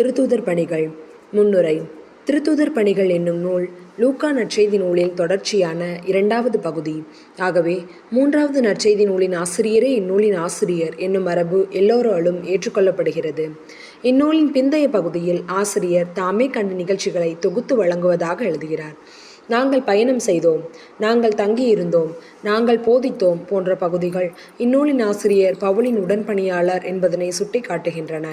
திருத்தூதர் பணிகள். முன்னுரை. திருத்தூதர் பணிகள் என்னும் நூல் லூக்கா நற்செய்தி நூலின் தொடர்ச்சியான இரண்டாவது பகுதி. ஆகவே மூன்றாவது நற்செய்தி நூலின் ஆசிரியரே இந்நூலின் ஆசிரியர் என்னும் மரபு எல்லோராலும் ஏற்றுக்கொள்ளப்படுகிறது. இந்நூலின் பிந்தைய பகுதியில் ஆசிரியர் தாமே கண்ட நிகழ்ச்சிகளை தொகுத்து வழங்குவதாக எழுதுகிறார். நாங்கள் பயணம் செய்தோம். நாங்கள் தங்கியிருந்தோம். நாங்கள் போதித்தோம் போன்ற பகுதிகள் இந்நூலின் ஆசிரியர் பவுலின் உடன்பணியாளர் என்பதனை சுட்டிக்காட்டுகின்றன.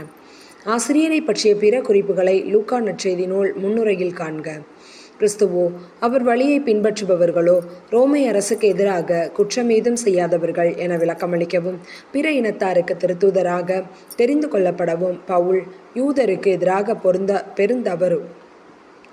ஆசிரியரை பற்றிய பிற குறிப்புகளை லூக்கா நற்செய்தி நூல் முன்னுரையில் காண்க. கிறிஸ்துவோ அவர் வழியை பின்பற்றுபவர்களோ ரோமை அரசுக்கு எதிராக குற்றமேதும் செய்யாதவர்கள் என விளக்கமளிக்கவும் பிற இனத்தாருக்கு திருத்தூதராக தெரிந்து கொள்ளப்படவும் பவுல் யூதருக்கு எதிராக பொருந்த பெருந்தவறு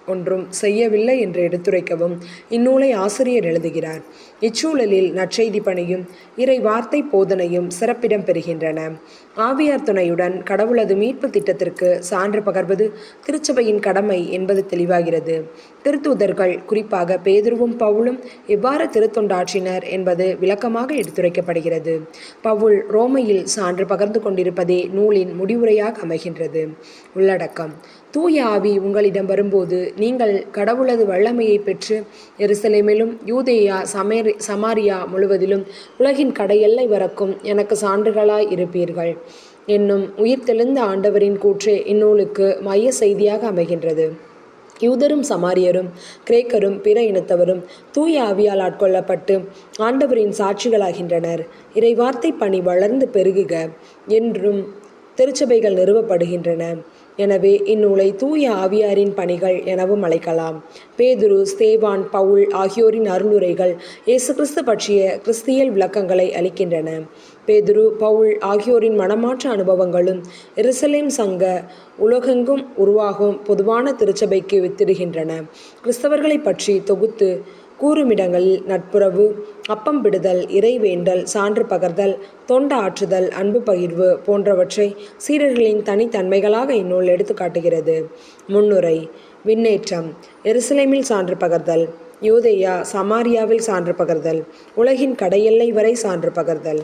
ஒன்றும் செய்யவில்லை என்று எடுத்துரைக்கவும் இந்நூலை ஆசிரியர் எழுதுகிறார். இச்சூழலில் நற்செய்தி பணியும் இறை வார்த்தை போதனையும் சிறப்பிடம் பெறுகின்றன. ஆவியார் துணையுடன் கடவுளது மீட்பு திட்டத்திற்கு சான்று பகர்வது திருச்சபையின் கடமை என்பது தெளிவாகிறது. திருத்தூதர்கள் குறிப்பாக பேதுருவும் பவுலும் எவ்வாறு திருத்தொண்டாற்றினர் என்பது விளக்கமாக எடுத்துரைக்கப்படுகிறது. பவுல் ரோமையில் சான்று பகர்ந்து கொண்டிருப்பதே நூலின் முடிவுரையாக அமைகின்றது. உள்ளடக்கம். தூய ஆவி உங்களிடம் வரும்போது நீங்கள் கடவுளது வல்லமையை பெற்று எருசலேமிலும் யூதேயா சமேரி சமாரியா முழுவதிலும் உலகின் கடையெல்லை வரக்கும் எனக்கு சான்றுகளாய் இருப்பீர்கள். என்னும் உயிர்த்தெழுந்த ஆண்டவரின் கூற்றே இந்நூலுக்கு மைய செய்தியாக அமைகின்றது. யூதரும் சமாரியரும் கிரேக்கரும் பிற இனத்தவரும் தூய ஆவியால் ஆட்கொள்ளப்பட்டு ஆண்டவரின் சாட்சிகளாகின்றனர். இறைவார்த்தை பணி வளர்ந்து பெருகுக என்றும் திருச்சபைகள் நிறுவப்படுகின்றன. எனவே இந்நூலை தூய ஆவியாரின் பணிகள் எனவும் அழைக்கலாம். பேதுரு ஸ்தேவான் பவுல் ஆகியோரின் அருளுரைகள் இயேசு கிறிஸ்து பற்றிய கிறிஸ்தியல் விளக்கங்களை அளிக்கின்றன. பேதுரு பவுல் ஆகியோரின் மனமாற்ற அனுபவங்களும் எருசலேம் சங்க உலகெங்கும் உருவாகும் பொதுவான திருச்சபைக்கு வித்திடுகின்றன. கிறிஸ்தவர்களை பற்றி தொகுத்து கூறுமிடங்களில் நட்புறவு அப்பம் விடுதல் இறைவேண்டல் சான்று பகர்தல் தொண்ட ஆற்றுதல் அன்பு பகிர்வு போன்றவற்றை சீடர்களின் தனித்தன்மைகளாக இந்நூல் எடுத்துக்காட்டுகிறது முன்னுரை விண்ணேற்றம் எருசலேமில் சான்று பகர்தல் யோதேயா சமாரியாவில் சான்று பகர்தல் உலகின் கடையெல்லை வரை சான்று பகர்தல்.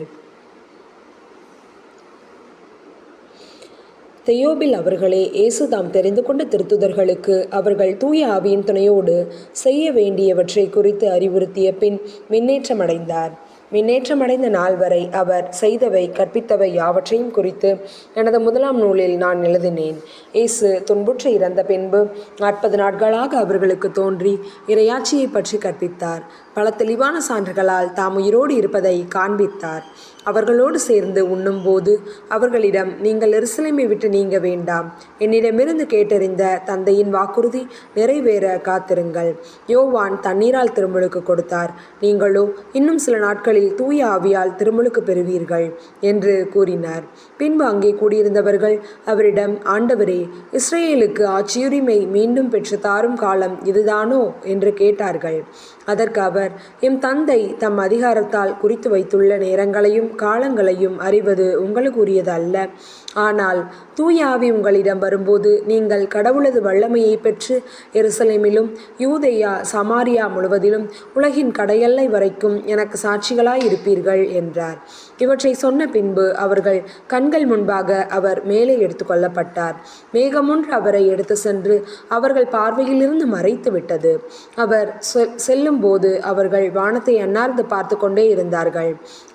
தெயோபில் அவர்களே இயேசு தாம் தெரிந்து கொண்ட திருத்துதர்களுக்கு அவர்கள் தூய ஆவியின் துணையோடு செய்ய வேண்டியவற்றை குறித்து அறிவுறுத்திய பின் மின்னேற்றமடைந்தார். மின்னேற்றமடைந்த நாள் வரை அவர் செய்தவை கற்பித்தவை யாவற்றையும் குறித்து எனது முதலாம் நூலில் நான் எழுதினேன். இயேசு துன்புற்று இறந்த பின்பு நாற்பது நாட்களாக அவர்களுக்கு தோன்றி இரையாட்சியை பற்றி கற்பித்தார். பல தெளிவான சான்றுகளால் தாம் உயிரோடு இருப்பதை காண்பித்தார். அவர்களோடு சேர்ந்து உண்ணும்போது அவர்களிடம் நீங்கள் எருசலேமை விட்டு நீங்க வேண்டாம். என்னிடமிருந்து கேட்டறிந்த தந்தையின் வாக்குறுதி நிறைவேற காத்திருங்கள். யோவான் தண்ணீரால் திருமுழுக்கு கொடுத்தார். நீங்களோ இன்னும் சில நாட்களில் தூய ஆவியால் திருமுழுக்கு பெறுவீர்கள் என்று கூறினார். பின்பு அங்கே கூடியிருந்தவர்கள் அவரிடம் ஆண்டவரே இஸ்ரேலுக்கு ஆட்சியுரிமை மீண்டும் பெற்று தாரும் காலம் இதுதானோ? என்று கேட்டார்கள். அதற்கு அவர் எம் தந்தை தம் அதிகாரத்தால் குறித்து வைத்துள்ள நேரங்களையும் காலங்களையும் அறிவது உங்களுக்குரியது அல்ல. ஆனால் தூயாவி உங்களிடம் வரும்போது நீங்கள் கடவுளது வல்லமையை பெற்று எருசலேமிலும் யூதேயா சமாரியா முழுவதிலும் உலகின் கடையெல்லை வரைக்கும் எனக்கு சாட்சிகளாய் இருப்பீர்கள் என்றார். இவற்றை சொன்ன பின்பு அவர்கள் கண்கள் முன்பாக அவர் மேலே எடுத்து கொள்ளப்பட்டார். மேகமொன்று அவரை எடுத்து சென்று அவர்கள் பார்வையிலிருந்து மறைத்து விட்டது. அவர் செல்லும் போது அவர்கள் வானத்தை அன்னார்ந்து பார்த்து கொண்டே இருந்தார்கள்.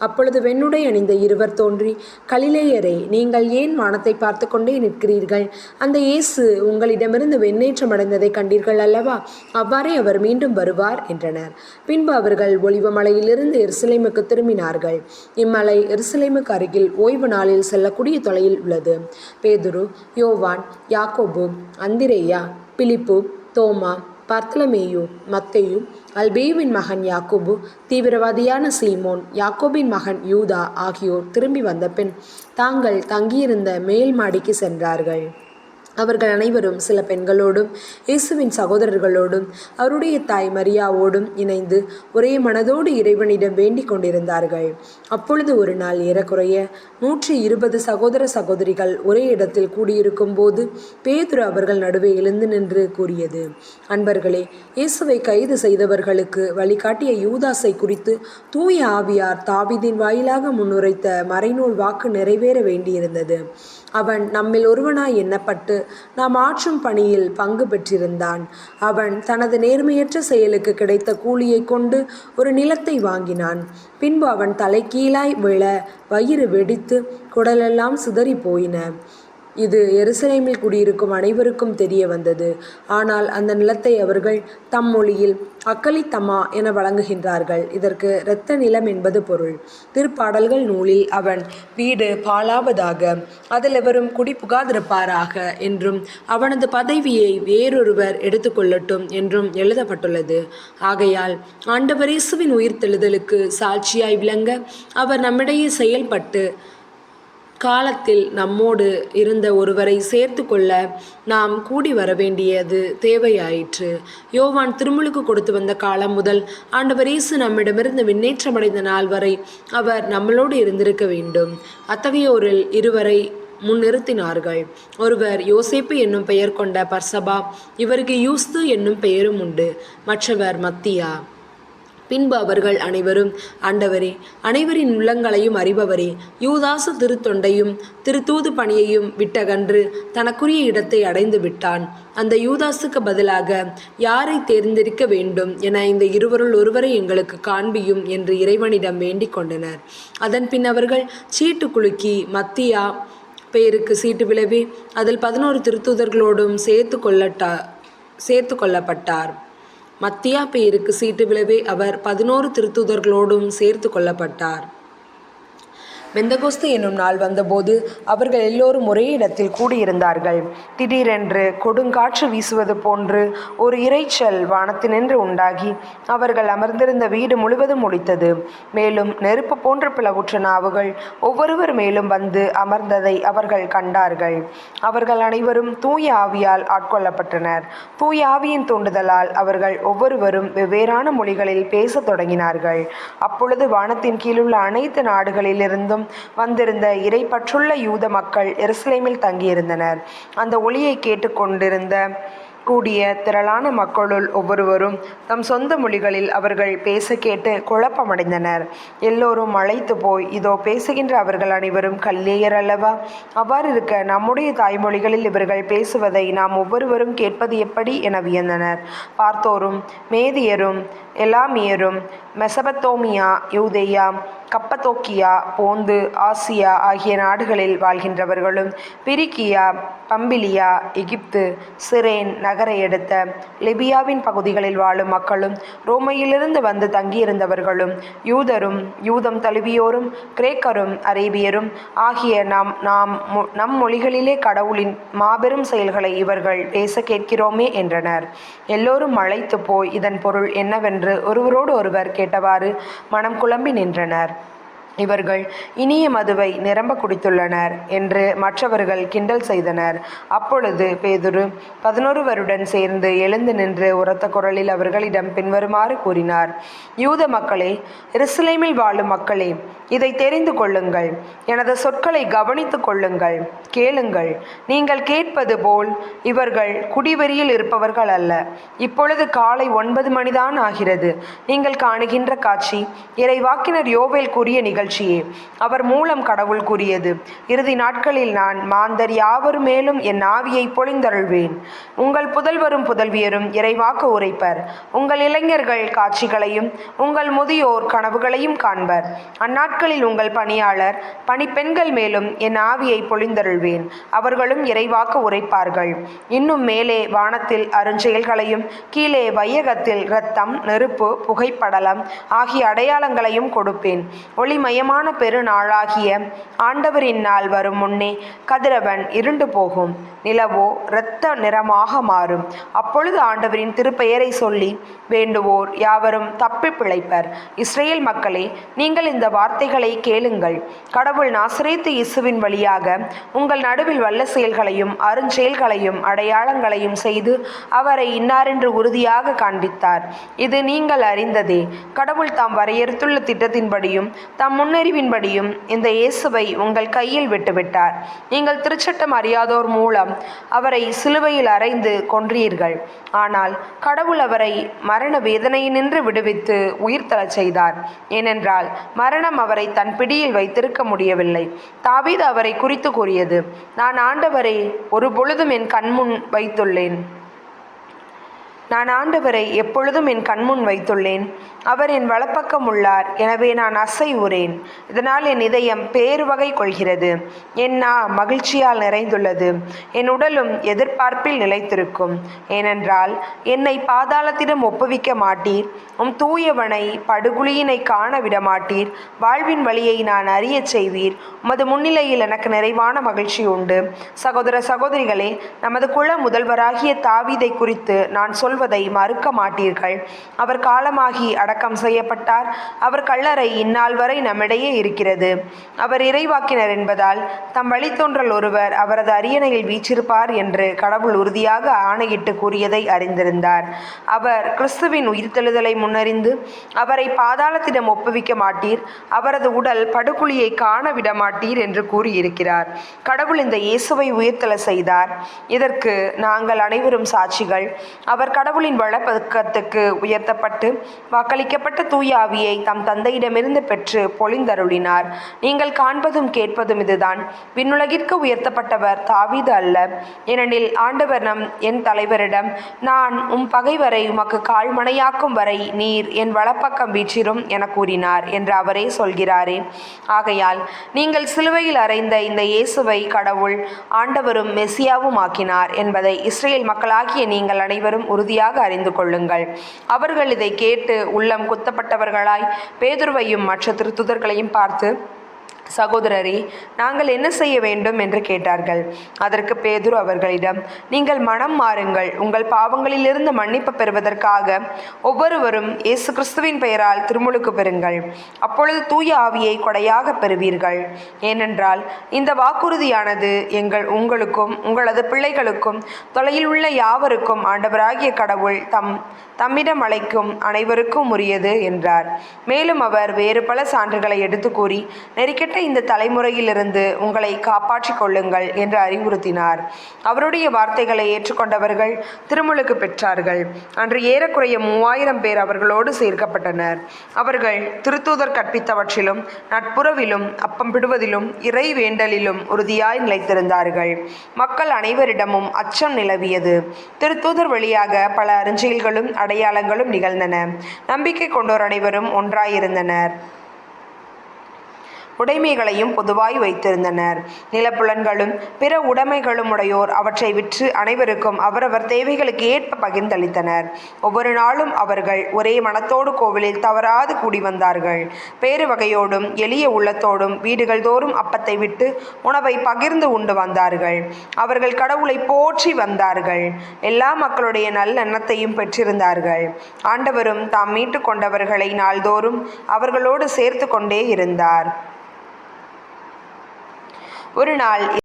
அப்பொழுது வெண்ணுடை அணிந்த இருவர் தோன்றி கலிலேயரே நீங்கள் ஏன் வானத்தை பார்த்து கொண்டே நிற்கிறீர்கள்? அந்த இயேசு உங்களிடமிருந்து வெண்ணேற்றம் அடைந்ததை கண்டீர்கள் அல்லவா? அவ்வாறே அவர் மீண்டும் வருவார் என்றனர். பின்பு அவர்கள் ஒளிவமலையிலிருந்து எருசலேமுக்கு திரும்பினார்கள். இம்மலை எருசலேமுக்கு அருகில் ஓய்வு நாளில் செல்லக்கூடிய தொலையில் உள்ளது. பேதுரு யோவான் யாக்கோபு அந்திரேயா பிலிப்பு தோமா பர்த்தலமேயு மத்தேயு அல்பேயுவின் மகன் யாக்கோபு தீவிரவாதியான சீமோன் யாக்கோபின் மகன் யூதா ஆகியோர் திரும்பி வந்த பின் தாங்கள் தங்கியிருந்த மேல் மாடிக்கு சென்றார்கள். அவர்கள் அனைவரும் சில பெண்களோடும் இயேசுவின் சகோதரர்களோடும் அவருடைய தாய் மரியாவோடும் இணைந்து ஒரே மனதோடு இறைவனிடம் வேண்டிக் கொண்டிருந்தார்கள். அப்பொழுது ஒரு நாள் ஏறக்குறைய நூற்றி இருபது சகோதர சகோதரிகள் ஒரே இடத்தில் கூடியிருக்கும் போது பேதுரு அவர்கள் நடுவே எழுந்து நின்று கூறியது அன்பர்களே இயேசுவை கைது செய்தவர்களுக்கு வழிகாட்டிய யூதாஸை குறித்து தூய ஆவியார் தாவிதின் வாயிலாக முன்னுரைத்த மறைநூல் வாக்கு நிறைவேற வேண்டியிருந்தது. அவன் நம்மில் ஒருவனாய் எண்ணப்பட்டு நாம் ஆற்றும் பணியில் பங்கு பெற்றிருந்தான். அவன் தனது நேர்மையற்ற செயலுக்கு கிடைத்த கூலியைக் கொண்டு ஒரு நிலத்தை வாங்கினான். பின்பு அவன் தலைகீழாய் விழ வயிறு வெடித்து குடலெல்லாம் சிதறி போயின. இது எருசலேமில் குடியிருக்கும் அனைவருக்கும் தெரிய வந்தது. ஆனால் அந்த நிலத்தை அவர்கள் தம் மொழியில் அக்கலித்தமா என வழங்குகின்றார்கள். இதற்கு இரத்த நிலம் என்பது பொருள். திருப்பாடல்கள் நூலில் அவன் வீடு பாழாவதாக அதில் எவரும் குடி புகாதிருப்பாராக என்றும் அவனது பதவியை வேறொருவர் எடுத்துக்கொள்ளட்டும் என்றும் எழுதப்பட்டுள்ளது. ஆகையால் ஆண்டவரேசுவின் உயிர்த்தெழுதலுக்கு சாட்சியாய் விளங்க அவர் நம்மிடையே செயல்பட்டு காலத்தில் நம்மோடு இருந்த ஒருவரை சேர்த்து கொள்ள நாம் கூடி வர வேண்டியது தேவையாயிற்று. யோவான் திருமுழுக்கு கொடுத்து வந்த காலம் முதல் ஆண்டவர் இயேசு நம்மிடமிருந்து விண்ணேற்றமடைந்த நாள் வரை அவர் நம்மளோடு இருந்திருக்க வேண்டும். அத்தகையோரில் இருவரை முன்னிறுத்தினார்கள். ஒருவர் யோசேப்பு என்னும் பெயர் கொண்ட பர்சபா இவருக்கு யூஸ்து என்னும் பெயரும் உண்டு. மற்றவர் மத்தியா. பின்பு அவர்கள் அனைவரும் ஆண்டவரே அனைவரின் உள்ளங்களையும் அறிபவரே யூதாசு திருத்தொண்டையும் திருத்தூது பணியையும் விட்டகன்று தனக்குரிய இடத்தை அடைந்து விட்டான். அந்த யூதாசுக்கு பதிலாக யாரை தேர்ந்தெடுக்க வேண்டும் என இந்த இருவருள் ஒருவரை எங்களுக்கு காண்பியும் என்று இறைவனிடம் வேண்டிக் கொண்டனர். அதன் பின் அவர்கள் சீட்டு குலுக்கி மத்தியா பெயருக்கு சீட்டு விளைவி அதில் பதினோரு திருத்தூதர்களோடும் சேர்த்து கொள்ளட்டா சேர்த்து கொள்ளப்பட்டார். மத்தியா பெயருக்கு சீட்டு விளைவே அவர் பதினோரு திருத்தூதர்களோடும் சேர்த்து கொள்ளப்பட்டார். பெந்தகோஸ்து என்னும் நாள் வந்தபோது அவர்கள் எல்லோரும் ஒரே இடத்தில் கூடியிருந்தார்கள். திடீரென்று கொடுங்காற்று வீசுவது போன்று ஒரு இரைச்சல் வானத்தினின்று உண்டாகி அவர்கள் அமர்ந்திருந்த வீடு முழுவதும் ஒழித்தது. மேலும் நெருப்பு போன்ற பிளவுற்ற நாவுகள் ஒவ்வொருவர் மேலும் வந்து அமர்ந்ததை அவர்கள் கண்டார்கள். அவர்கள் அனைவரும் தூய ஆவியால் ஆட்கொள்ளப்பட்டனர். தூய ஆவியின் தூண்டுதலால் அவர்கள் ஒவ்வொருவரும் வெவ்வேறான மொழிகளில் பேசத் தொடங்கினார்கள். அப்பொழுது வானத்தின் கீழுள்ள அனைத்து நாடுகளிலிருந்தும் வந்திருந்த இறைப்பற்றுள்ள யூத மக்கள் எருசலேமில் தங்கியிருந்தனர். அந்த ஒளியை கேட்டுக்கொண்டிருந்த கூடிய திரளான மக்களுள் ஒவ்வொருவரும் தம் சொந்த மொழிகளில் அவர்கள் பேச கேட்டு குழப்பமடைந்தனர். எல்லோரும் அழைத்து போய் இதோ பேசுகின்ற அவர்கள் அனைவரும் கல்லேயர் அல்லவா? அவ்வாறு இருக்க நம்முடைய தாய்மொழிகளில் இவர்கள் பேசுவதை நாம் ஒவ்வொருவரும் கேட்பது எப்படி? என வியந்தனர். பார்த்தோரும் மேதியரும் எலாமியரும் மெசபத்தோமியா யூதேயா கப்பத்தோக்கியா போந்து ஆசியா ஆகிய நாடுகளில் வாழ்கின்றவர்களும் பிரிக்கியா பம்பிலியா எகிப்து சிரேன் நகரை எடுத்த லிபியாவின் பகுதிகளில் வாழும் மக்களும் ரோமையிலிருந்து வந்து தங்கியிருந்தவர்களும் யூதரும் யூதம் தழுவியோரும் கிரேக்கரும் அரேபியரும் ஆகிய நாம் நாம் மொ- நம் மொழிகளிலே கடவுளின் மாபெரும் செயல்களை இவர்கள் பேச கேட்கிறோமே என்றனர். எல்லோரும் அழைத்து போய் இதன் பொருள் என்னவென்று ஒருவரோடு ஒருவர் கேட்டவாறு மனம் குழம்பி நின்றனர். இவர்கள் இனிய மதுவை நிரம்ப குடித்துள்ளனர் என்று மற்றவர்கள் கிண்டல் செய்தனர். அப்பொழுது பேதுரு பதினொருவருடன் சேர்ந்து எழுந்து நின்று உரத்த குரலில் அவர்களிடம் பின்வருமாறு கூறினார் யூத மக்களே எருசலேமில் வாழும் மக்களே இதை தெரிந்து கொள்ளுங்கள். எனது சொற்களை கவனித்துக் கொள்ளுங்கள். கேளுங்கள். நீங்கள் கேட்பது போல் இவர்கள் குடிவெறியில் இருப்பவர்கள் அல்ல. இப்பொழுது காலை ஒன்பது மணிதான் ஆகிறது. நீங்கள் காணுகின்ற காட்சி இறைவாக்கினர் யோவேல் கூறிய நிகழ்ச்சியே அவர் மூலம் கடவுள் கூறியது இறுதி நாட்களில் நான் மாந்தர் யாவர் மேலும் என் ஆவியை பொழிந்தருள்வேன். உங்கள் புதல்வரும் புதல்வியரும் இறைவாக்கு உரைப்பர். உங்கள் இளைஞர்கள் காட்சிகளையும் உங்கள் முதியோர் கனவுகளையும் காண்பர். அந்நாட்களில் உங்கள் பணியாளர் பணிப்பெண்கள் மேலும் என் ஆவியை பொழிந்தருள்வேன். அவர்களும் இறைவாக்கு உரைப்பார்கள். இன்னும் மேலே வானத்தில் அருஞ்செயல்களையும் கீழே வையகத்தில் இரத்தம் நெருப்பு புகைப்படலம் ஆகிய அடையாளங்களையும் கொடுப்பேன். ஒளிமயமான பெருநாளாகிய ஆண்டவரின் நாள் வரும் முன்னே கதிரவன் இருண்டு போகும். நிலவோ இரத்த நிறமாக மாறும். அப்பொழுது ஆண்டவரின் திருப்பெயரை சொல்லி வேண்டுவோர் யாவரும் தப்பி பிழைப்பர். இஸ்ரேல் மக்களே நீங்கள் இந்த வார்த்தைகளை கேளுங்கள். கடவுள் நாசரேத்து இசுவின் வழியாக உங்கள் நடுவில் வல்ல செயல்களையும் அருஞ்செயல்களையும் அடையாளங்களையும் செய்து அவரை இன்னாரென்று உறுதியாக காண்பித்தார். இது நீங்கள் அறிந்ததே. கடவுள் தாம் வரையறுத்துள்ள திட்டத்தின்படியும் தம் முன்னறிவின்படியும் இந்த இயேசுவை உங்கள் கையில் விட்டுவிட்டார். நீங்கள் திருச்சட்டம் அறியாதோர் மூலம் அவரை சிலுவையில் அறைந்து கொன்றீர்கள். ஆனால் கடவுள் அவரை மரண வேதனையினின்று விடுவித்து உயிர்த்தெழச் செய்தார். ஏனென்றால் மரணம் அவரை தன் பிடியில் வைத்திருக்க முடியவில்லை. தாவீது அவரை குறித்து கூறியது நான் ஆண்டவரை ஒரு பொழுதும் என் கண்முன் வைத்துள்ளேன். நான் ஆண்டவரை எப்பொழுதும் என் கண்முன் வைத்துள்ளேன். அவர் என் வலப்பக்கம் உள்ளார். எனவே நான் அசைவுறேன். இதனால் என் இதயம் பேருவகை கொள்கிறது. என் நா மகிழ்ச்சியால் நிறைந்துள்ளது. என் உடலும் எதிர்பார்ப்பில் நிலைத்திருக்கும். ஏனென்றால் என்னை பாதாளத்திடம் ஒப்புவிக்க மாட்டீர். உம் தூயவனை படுகுழியினை காண விடமாட்டீர். வாழ்வின் வழியை நான் அறியச் செய்வீர். உமது முன்னிலையில் எனக்கு நிறைவான மகிழ்ச்சி உண்டு. சகோதர சகோதரிகளே நமது குல முதல்வராகிய தாவீதை குறித்து நான் சொல்வதை மறுக்க மாட்டீர்கள். அவர் காலமாகி அடக்கம் செய்யப்பட்டார். அவர் கல்லறை இந்நாள் வரை நம்மிடையே இருக்கிறது. அவர் இறைவாக்கினர் என்பதால் தம் வழித்தோன்றல் ஒருவர் அவரது அரியணையில் வீச்சிருப்பார் என்று கடவுள் உறுதியாக ஆணையிட்டு கூறியதை அறிந்திருந்தார். அவர் கிறிஸ்துவின் உயிர்த்தெழுதலை முன்னறிந்து அவரை பாதாளத்திடம் ஒப்புவிக்க மாட்டீர். அவரது உடல் படுகுழியை காண விட மாட்டீர் என்று கூறியிருக்கிறார். கடவுள் இந்த இயேசுவை உயிர்த்தெழ செய்தார். இதற்கு நாங்கள் அனைவரும் சாட்சிகள். அவர் கடவுளின் வலப்பக்கத்துக்கு உயர்த்தப்பட்டு வாக்களிக்கப்பட்ட தூய ஆவியை தம் தந்தையிடமிருந்து பெற்று பொழிந்தருளினார். நீங்கள் காண்பதும் கேட்பதும் இதுதான். விண்ணுலகிற்கு உயர்த்தப்பட்டவர் தாவீது அல்ல. ஏனெனில் ஆண்டவர் நம் என் தலைவரிடம் நான் உம் பகைவரை உமக்கு கால்மனையாக்கும் வரை நீர் என் வலப்பக்கம் வீற்றிரும் என கூறினார் என்று அவரே சொல்கிறாரே. ஆகையால் நீங்கள் சிலுவையில் அறைந்த இந்த இயேசுவை கடவுள் ஆண்டவரும் மெசியாவும் ஆக்கினார் என்பதை இஸ்ரேல் மக்களாகிய நீங்கள் அனைவரும் உறுதி உறுதியாக அறிந்து கொள்ளுங்கள். அவர்கள் இதை கேட்டு உள்ளம் குத்தப்பட்டவர்களாய் பேதுருவையும் மற்ற திருத்துதர்களையும் பார்த்து சகோதரரே நாங்கள் என்ன செய்ய வேண்டும் என்று கேட்டார்கள். அதற்கு பேதுரு அவர்களிடம் நீங்கள் மனம் மாறுங்கள் உங்கள் பாவங்களிலிருந்து மன்னிப்பு பெறுவதற்காக ஒவ்வொருவரும் இயேசு கிறிஸ்துவின் பெயரால் திருமுழுக்கு பெறுங்கள். அப்பொழுது தூய ஆவியை கொடையாக பெறுவீர்கள். ஏனென்றால் இந்த வாக்குறுதியானது எங்கள் உங்களுக்கும் உங்களது பிள்ளைகளுக்கும் தொலையில் உள்ள யாவருக்கும் ஆண்டவராகிய கடவுள் தம் தம்மிடம் அழைக்கும் அனைவருக்கும் உரியது என்றார். மேலும் அவர் வேறு பல சான்றுகளை எடுத்து கூறி நெருக்கெட்ட இந்த தலைமுறையிலிருந்து உங்களை காப்பாற்றிக் கொள்ளுங்கள் என்று அறிவுறுத்தினார். அவருடைய வார்த்தைகளை ஏற்றுக்கொண்டவர்கள் திருமுழுக்கு பெற்றார்கள். அன்று ஏறக்குறைய மூவாயிரம் பேர் அவர்களோடு சேர்க்கப்பட்டனர். அவர்கள் திருத்தூதர் கற்பித்தவற்றிலும் நட்புறவிலும் அப்பம் பிடுவதிலும் இறை வேண்டலிலும் உறுதியாய் நிலைத்திருந்தார்கள். மக்கள் அனைவரிடமும் அச்சம் நிலவியது. திருத்தூதர் வழியாக பல அருஞ்செயல்களும் அடையாளங்களும் நிகழ்ந்தன. நம்பிக்கை கொண்டோர் அனைவரும் ஒன்றாயிருந்தனர். உடைமைகளையும் பொதுவாய் வைத்திருந்தனர். நிலப்புலன்களும் பிற உடைமைகளும் உடையோர் அவற்றை விற்று அனைவருக்கும் அவரவர் தேவைகளுக்கு ஏற்ப பகிர்ந்தளித்தனர். ஒவ்வொரு நாளும் அவர்கள் ஒரே மனத்தோடு கோவிலில் தவறாது கூடி வந்தார்கள். பேறு வகையோடும் எளிய உள்ளத்தோடும் வீடுகள் தோறும் அப்பத்தை விட்டு உணவை பகிர்ந்து உண்டு வந்தார்கள். அவர்கள் கடவுளை போற்றி வந்தார்கள். எல்லா மக்களுடைய நல்லெண்ணத்தையும் பெற்றிருந்தார்கள். ஆண்டவரும் தாம் மீட்டு கொண்டவர்களை நாள்தோறும் அவர்களோடு சேர்த்து கொண்டே இருந்தார். ஒரு நாள்